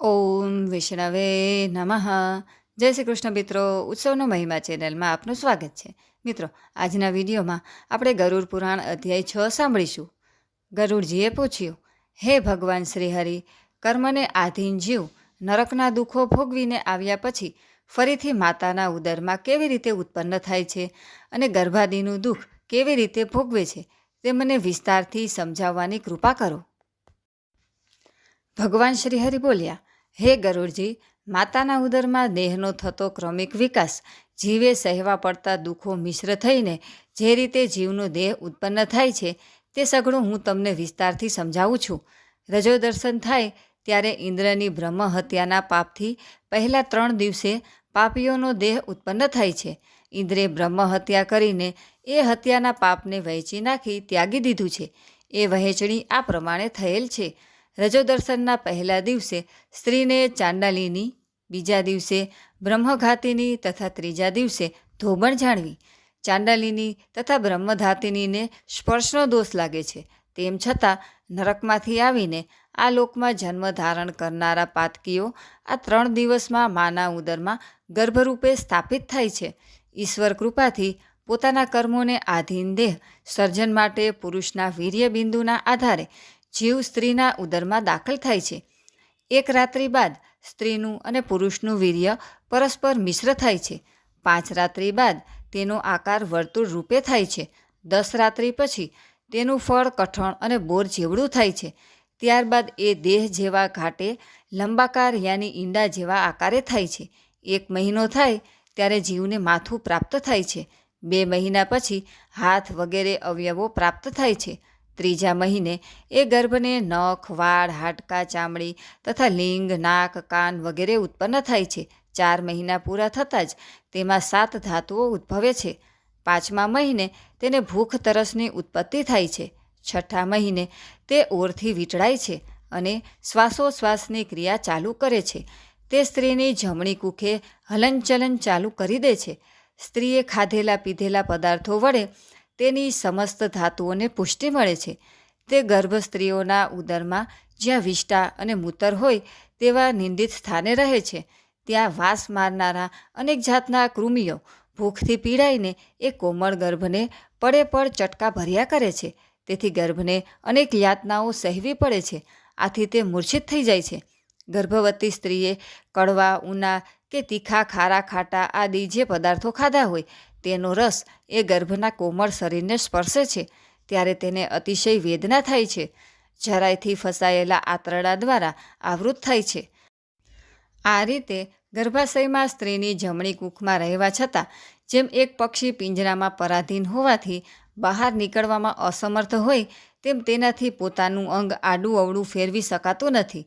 ઓમ વિષ્ણવે નમઃ. જય શ્રી કૃષ્ણ મિત્રો, ઉત્સવનો મહિમા ચેનલમાં આપનું સ્વાગત છે. મિત્રો, આજના વિડીયોમાં આપણે ગરુડ પુરાણ અધ્યાય છ સાંભળીશું. ગરુડજીએ પૂછ્યું, હે ભગવાન શ્રીહરિ, કર્મને આધીન જીવ નરકના દુઃખો ભોગવીને આવ્યા પછી ફરીથી માતાના ઉદરમાં કેવી રીતે ઉત્પન્ન થાય છે અને ગર્ભાદીનું દુઃખ કેવી રીતે ભોગવે છે તે મને વિસ્તારથી સમજાવવાની કૃપા કરો. ભગવાન શ્રીહરિ બોલ્યા હે ગરુડજી, માતાના ઉદરમાં દેહનો થતો ક્રમિક વિકાસ, જીવે સહેવા પડતા દુઃખો મિશ્ર થઈને જે રીતે જીવનો દેહ ઉત્પન્ન થાય છે, તે સઘળું હું તમને વિસ્તારથી સમજાવું છું. રજો દર્શન થાય ત્યારે ઇન્દ્રની બ્રહ્મ હત્યાના પાપથી પહેલાં ત્રણ દિવસે પાપીઓનો દેહ ઉત્પન્ન થાય છે. ઇન્દ્રે બ્રહ્મ હત્યા કરીને એ હત્યાના પાપને વહેંચી નાખી ત્યાગી દીધું છે. એ વહેંચણી આ પ્રમાણે થયેલ છે. રજોદર્શનના પહેલા દિવસે સ્ત્રીને ચાંડાલીની, બીજા દિવસે બ્રહ્મઘાતિની તથા ત્રીજા દિવસે ધોબણ જાણવી. ચાંડાલીની તથા બ્રહ્મધાતિનીને સ્પર્શનો દોષ લાગે છે. તેમ છતાં નરકમાંથી આવીને આ લોકમાં જન્મ ધારણ કરનારા પાતકીઓ આ ત્રણ દિવસમાં માના ઉદરમાં ગર્ભરૂપે સ્થાપિત થાય છે. ઈશ્વર કૃપાથી પોતાના કર્મોને આધીન દેહ સર્જન માટે પુરુષના વીર્ય બિંદુના આધારે જીવ સ્ત્રીના ઉદરમાં દાખલ થાય છે. એક રાત્રિ બાદ સ્ત્રીનું અને પુરુષનું વીર્ય પરસ્પર મિશ્ર થાય છે. પાંચ રાત્રિ બાદ તેનો આકાર વર્તુળ રૂપે થાય છે. દસ રાત્રિ પછી તેનું ફળ કઠણ અને બોર જેવડું થાય છે. ત્યારબાદ એ દેહ જેવા ઘાટે, લંબાકાર યાની ઈંડા જેવા આકારે થાય છે. એક મહિનો થાય ત્યારે જીવને માથું પ્રાપ્ત થાય છે. બે મહિના પછી હાથ વગેરે અવયવો પ્રાપ્ત થાય છે. ત્રીજા મહિને એ ગર્ભને નખ, વાળ, હાડકા, ચામડી તથા લિંગ, નાક, કાન વગેરે ઉત્પન્ન થાય છે. ચાર મહિના પૂરા થતાં જ તેમાં સાત ધાતુઓ ઉદ્ભવે છે. પાંચમા મહિને તેને ભૂખ તરસની ઉત્પત્તિ થાય છે. છઠ્ઠા મહિને તે ઓરથી વીંટળાય છે અને શ્વાસોશ્વાસની ક્રિયા ચાલુ કરે છે. તે સ્ત્રીની જમણી કુખે હલનચલન ચાલુ કરી દે છે. સ્ત્રીએ ખાધેલા પીધેલા પદાર્થો વડે તેની સમસ્ત ધાતુઓને પુષ્ટિ મળે છે. તે ગર્ભ સ્ત્રીઓના ઉદરમાં જ્યાં વિષ્ટા અને મૂતર હોય તેવા નિંદિત સ્થાને રહે છે. ત્યાં વાસ મારનારા અનેક જાતના કૃમિઓ ભૂખથી પીડાઈને એ કોમળ ગર્ભને પડે પડ ચટકા ભર્યા કરે છે. તેથી ગર્ભને અનેક યાતનાઓ સહેવી પડે છે. આથી તે મૂર્છિત થઈ જાય છે. ગર્ભવતી સ્ત્રીએ કડવા, ઉના કે તીખા, ખારા, ખાટા આદિ જે પદાર્થો ખાધા હોય તેનો રસ એ ગર્ભના કોમળ શરીરને સ્પર્શે છે, ત્યારે તેને અતિશય વેદના થાય છે. જરાયથી ફસાયેલા આંતરડા દ્વારા આવૃત થાય છે. આ રીતે ગર્ભાશયમાં સ્ત્રીની જમણી કૂખમાં રહેવા છતાં, જેમ એક પક્ષી પિંજરામાં પરાધીન હોવાથી બહાર નીકળવામાં અસમર્થ હોય, તેમ તેનાથી પોતાનું અંગ આડું અવળું ફેરવી શકાતું નથી.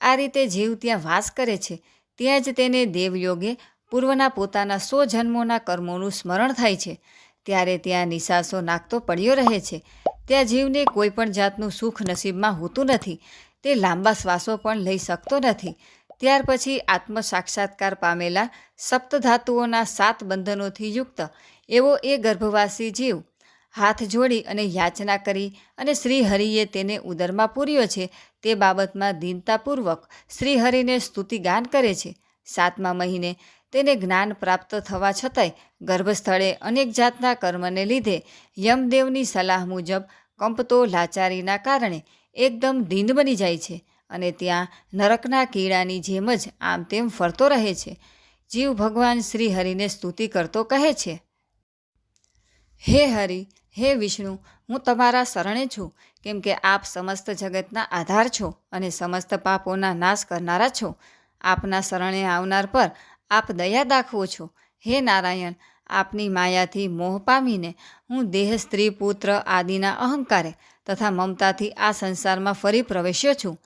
આ રીતે જીવ ત્યાં વાસ કરે છે. ત્યાં જ તેને દેવયોગે પૂર્વના પોતાના સો જન્મોના કર્મોનું સ્મરણ થાય છે. ત્યારે ત્યાં નિશાસો નાખતો પડ્યો રહે છે. ત્યાં જીવને કોઈ પણ જાતનું સુખ નસીબમાં હોતું નથી. તે લાંબા શ્વાસો પણ લઈ શકતો નથી. ત્યાર પછી આત્મ સાક્ષાત્કાર પામેલા સપ્તધાતુઓના સાત બંધનોથી યુક્ત એવો એ ગર્ભવાસી જીવ હાથ જોડી અને યાચના કરી અને શ્રીહરિએ તેને ઉદરમાં પૂર્યો છે. તે બાબતમાં દીનતાપૂર્વક શ્રીહરિને સ્તુતિગાન કરે છે. સાતમા મહિને તેને જ્ઞાન પ્રાપ્ત થવા છતાંય ગર્ભસ્થળે અનેક જાતના કર્મને લીધે યમદેવની સલાહ મુજબ કંપતો લાચારીના કારણે એકદમ દીન બની જાય છે અને ત્યાં નરકના કીડાની જેમ જ આમ તેમ ફરતો રહે છે. જીવ ભગવાન શ્રી હરિને સ્તુતિ કરતો કહે છે, હે હરિ, હે વિષ્ણુ, હું તમારા શરણે છું, કેમ કે આપ સમસ્ત જગતના આધાર છો અને સમસ્ત પાપોના નાશ કરનારા છો. આપના શરણે આવનાર પર આપ દયા દાખવો છો. હે નારાયણ, આપની માયાથી મોહ પામીને હું દેહ, સ્ત્રી, પુત્ર આદિના અહંકારે તથા મમતાથી આ સંસારમાં ફરી પ્રવેશ્યો છું.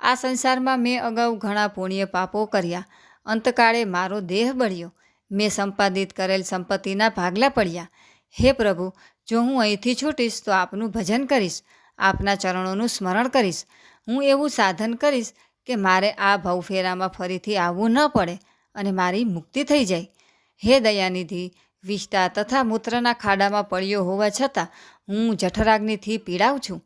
આ સંસારમાં મેં અગાઉ ઘણા પુણ્ય પાપો કર્યા. અંતકાળે મારો દેહ બળ્યો. મેં સંપાદિત કરેલ સંપત્તિના ભાગલા પડ્યા. હે પ્રભુ, જો હું અહીંથી છૂટીશ તો આપનું ભજન કરીશ. આપના ચરણોનું સ્મરણ કરીશ. હું એવું સાધન કરીશ કે મારે આ ભવફેરામાં ફરીથી આવવું ન પડે. અને મારી મુક્તિ થઈ જાય. હે દયાનિધિ, વિષ્ટા તથા મૂત્રના ખાડામાં પડ્યો હોવા છતાં હું જઠરાગ્નિથી પીડાઉં છું.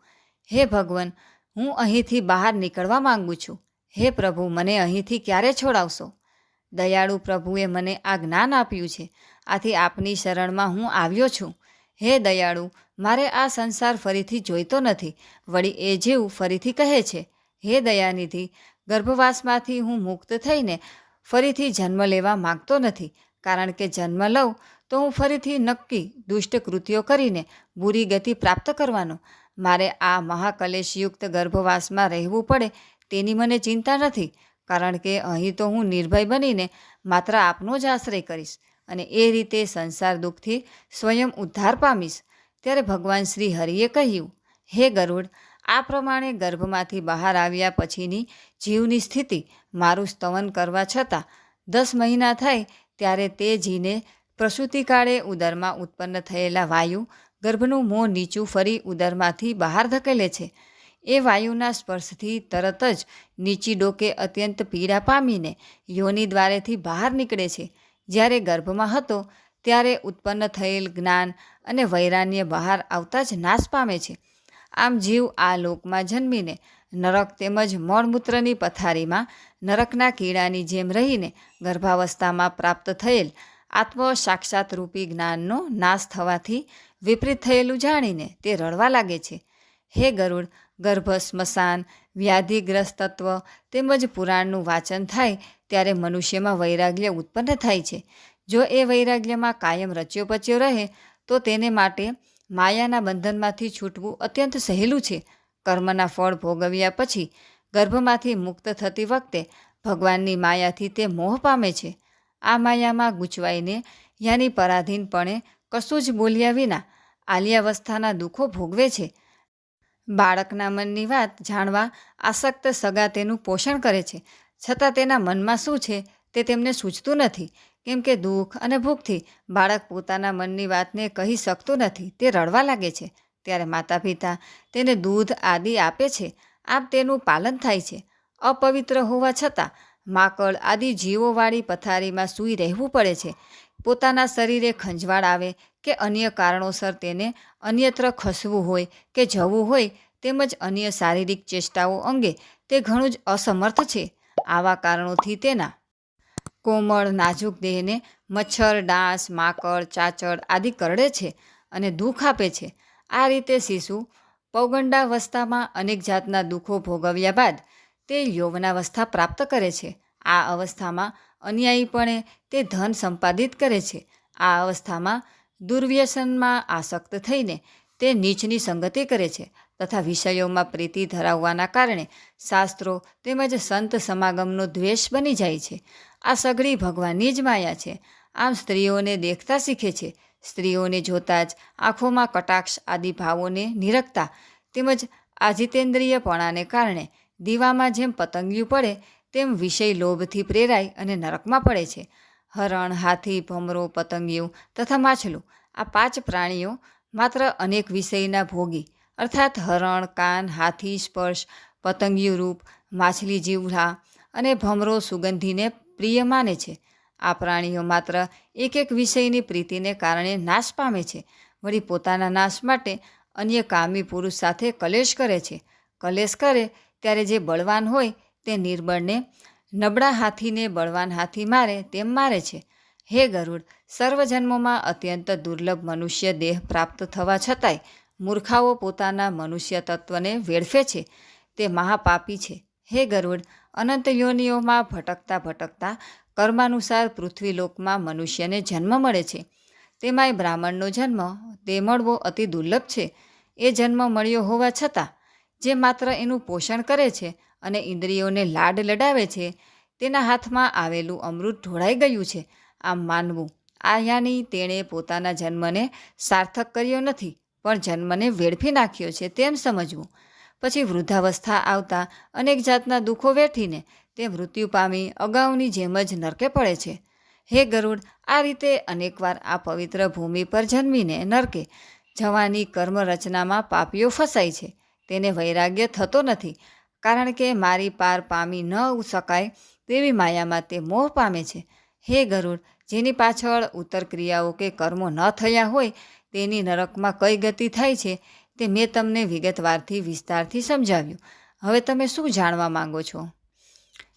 હે ભગવાન, હું અહીંથી બહાર નીકળવા માંગુ છું. હે પ્રભુ, મને અહીંથી ક્યારે છોડાવશો? દયાળુ પ્રભુએ મને આ જ્ઞાન આપ્યું છે. આથી આપની શરણમાં હું આવ્યો છું. હે દયાળુ, મારે આ સંસાર ફરીથી જોઈતો નથી. વળી એ જેવું ફરીથી કહે છે. હે દયાનિધિ, ગર્ભવાસમાંથી હું મુક્ત થઈને ફરીથી જન્મ લેવા માગતો નથી. કારણ કે જન્મ લઉં તો હું ફરીથી નક્કી દુષ્ટ કૃત્યો કરીને બુરી ગતિ પ્રાપ્ત કરવાનો. મારે આ મહાકલેશયુક્ત ગર્ભવાસમાં રહેવું પડે તેની મને ચિંતા નથી. કારણ કે અહીં તો હું નિર્ભય બનીને માત્ર આપનો જ આશ્રય કરીશ અને એ રીતે સંસાર દુઃખથી સ્વયં ઉદ્ધાર પામીશ. ત્યારે ભગવાન શ્રી હરિએ કહ્યું, હે ગરુડ આ પ્રમાણે ગર્ભમાંથી બહાર આવ્યા પછીની જીવની સ્થિતિ મારું સ્તવન કરવા છતાં દસ મહિના થાય ત્યારે તે જીને પ્રસૂતિકાળે ઉદરમાં ઉત્પન્ન થયેલા વાયુ ગર્ભનું મોં નીચું ફરી ઉદરમાંથી બહાર ધકેલે છે. એ વાયુના સ્પર્શથી તરત જ નીચી ડોકે અત્યંત પીડા પામીને યોનિ દ્વારેથી બહાર નીકળે છે. જ્યારે ગર્ભમાં હતો ત્યારે ઉત્પન્ન થયેલ જ્ઞાન અને વૈરાન્ય બહાર આવતા જ નાશ પામે છે. આમ જીવ આ લોકમાં જન્મીને નરક તેમજ મળમૂત્રની પથારીમાં નરકના કીડાની જેમ રહીને ગર્ભાવસ્થામાં પ્રાપ્ત થયેલ આત્મ સાક્ષાત રૂપી જ્ઞાનનો નાશ થવાથી વિપરીત થયેલું જાણીને તે રડવા લાગે છે. હે ગરુડ, ગર્ભ, સ્મશાન, વ્યાધિગ્રસ્ત તત્વ તેમજ પુરાણનું વાંચન થાય ત્યારે મનુષ્યમાં વૈરાગ્ય ઉત્પન્ન થાય છે. જો એ વૈરાગ્યમાં કાયમ રચ્યો પચ્યો રહે, તો તેને માટે માયાના બંધનમાંથી છૂટવું અત્યંત સહેલું છે. કર્મના ફળ ભોગવ્યા પછી ગર્ભમાંથી મુક્ત થતી વખતે ભગવાનની માયાથી તે મોહ પામે છે. આ માયામાં ગૂંચવાઈને યાની પરાધીનપણે કશું જ બોલ્યા વિના આલ્યાવસ્થાના દુઃખો ભોગવે છે. બાળકના મનની વાત જાણવા આસક્ત સગા તેનું પોષણ કરે છે. છતાં તેના મનમાં શું છે તે તેમને સૂચતું નથી. કેમ કે દુઃખ અને ભૂખથી બાળક પોતાના મનની વાતને કહી શકતું નથી, તે રડવા લાગે છે. ત્યારે માતા પિતા તેને દૂધ, આદિ આપે છે. આમ તેનું પાલન થાય છે. અપવિત્ર હોવા છતાં માકડ, આદિ જીવોવાળી પથારીમાં સૂઈ રહેવું પડે છે. પોતાના શરીરે ખંજવાળ આવે કે અન્ય કારણોસર તેને અન્યત્ર ખસવું હોય કે જવું હોય તેમજ અન્ય શારીરિક ચેષ્ટાઓ અંગે તે ઘણું જ અસમર્થ છે. આવા કારણોથી તેના કોમળ, નાજુક દેહને મચ્છર, ડાંસ, માકડ, ચાચડ આદિ કરડે છે અને દુઃખ આપે છે. આ રીતે શિશુ પૌગંડાવસ્થામાં અનેક જાતના દુઃખો ભોગવ્યા બાદ તે યૌવનાવસ્થા પ્રાપ્ત કરે છે. આ અવસ્થામાં અન્યાયીપણે તે ધન સંપાદિત કરે છે. આ અવસ્થામાં દુર્વ્યસનમાં આસક્ત થઈને તે નીચની સંગતિ કરે છે. તથા વિષયોમાં પ્રીતિ ધરાવવાના કારણે શાસ્ત્રો તેમજ સંત સમાગમનો દ્વેષ બની જાય છે. આ સઘળી ભગવાનની જ માયા છે. આમ સ્ત્રીઓને દેખતા શીખે છે. સ્ત્રીઓને જોતાં જ આંખોમાં કટાક્ષ આદિ ભાવોને નિરખતા તેમજ આજિતેન્દ્રિયપણાને કારણે દીવામાં જેમ પતંગિયું પડે, તેમ વિષય લોભથી પ્રેરાય અને નરકમાં પડે છે. હરણ, હાથી, ભમરો, પતંગિયું તથા માછલું આ પાંચ પ્રાણીઓ માત્ર અનેક વિષયના ભોગી અર્થાત હરણ, કાન, હાથી, સ્પર્શ, પતંગિયું રૂપ, માછલી, જીવડા અને ભમરો સુગંધીને પ્રિય માને છે. આ પ્રાણીઓ માત્ર એક એક વિષયની પ્રીતિને કારણે નાશ પામે છે. વળી પોતાના નાશ માટે અન્ય કામી પુરુષ સાથે કલેશ કરે છે. કલેશ કરે ત્યારે જે બળવાન હોય તે નિર્બળને નબળા હાથીને બળવાન હાથી મારે તેમ મારે છે. હે ગરુડ, સર્વજન્મોમાં અત્યંત દુર્લભ મનુષ્ય દેહ પ્રાપ્ત થવા છતાંય મૂર્ખાઓ પોતાના મનુષ્ય તત્વને વેડફે છે, તે મહાપાપી છે. હે ગરુડ, અનંત યોનિઓમાં ભટકતા ભટકતા કર્માનુસાર પૃથ્વીલોકમાં મનુષ્યને જન્મ મળે છે. તેમાંય બ્રાહ્મણનો જન્મ, તે મળવો અતિ દુર્લભ છે. એ જન્મ મળ્યો હોવા છતાં, જે માત્ર એનું પોષણ કરે છે અને ઇન્દ્રિયોને લાડ લડાવે છે, તેના હાથમાં આવેલું અમૃત ઢોળાઈ ગયું છે. આમ માનવું આ યાની તેણે પોતાના જન્મને સાર્થક કર્યો નથી. પણ જન્મને વેડફી નાખ્યો છે તેમ સમજવું. પછી વૃદ્ધાવસ્થા આવતા અનેક જાતના દુઃખો વેઠીને તે મૃત્યુ પામી અગાઉની જેમ જ નરકે પડે છે. હે ગરુડ, આ રીતે અનેકવાર આ પવિત્ર ભૂમિ પર જન્મીને નરકે જવાની કર્મ રચનામાં પાપીઓ ફસાય છે. તેને વૈરાગ્ય થતો નથી, કારણ કે મારી પાર પામી ન શકાય તેવી માયામાં તે મોહ પામે છે. હે ગરુડ જેની પાછળ ઉત્તર ક્રિયાઓ કે કર્મો ન થયા હોય તેની નરકમાં કઈ ગતિ થાય છે તે મેં તમને વિગતવારથી, વિસ્તારથી સમજાવ્યું. હવે તમે શું જાણવા માંગો છો?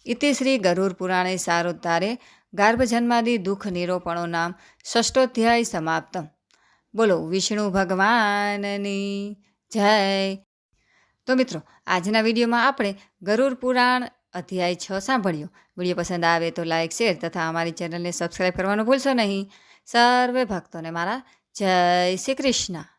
ઇતિ શ્રી ગરુર પુરાણે સારોદ્ધારે ગાર્ભજન્માદી દુઃખ નિરોપણો નામ ષષ્ઠોધ્યાય સમાપ્તમ. બોલો, વિષ્ણુ ભગવાનની જય. તો મિત્રો, આજના વિડીયોમાં આપણે ગરુડ પુરાણ અધ્યાય છ સાંભળ્યો. વીડિયો પસંદ આવે તો લાઇક શેર તથા અમારી ચેનલને સબસ્ક્રાઈબ કરવાનું ભૂલશો નહીં. સર્વે ભક્તોને મારા જય શ્રી કૃષ્ણ.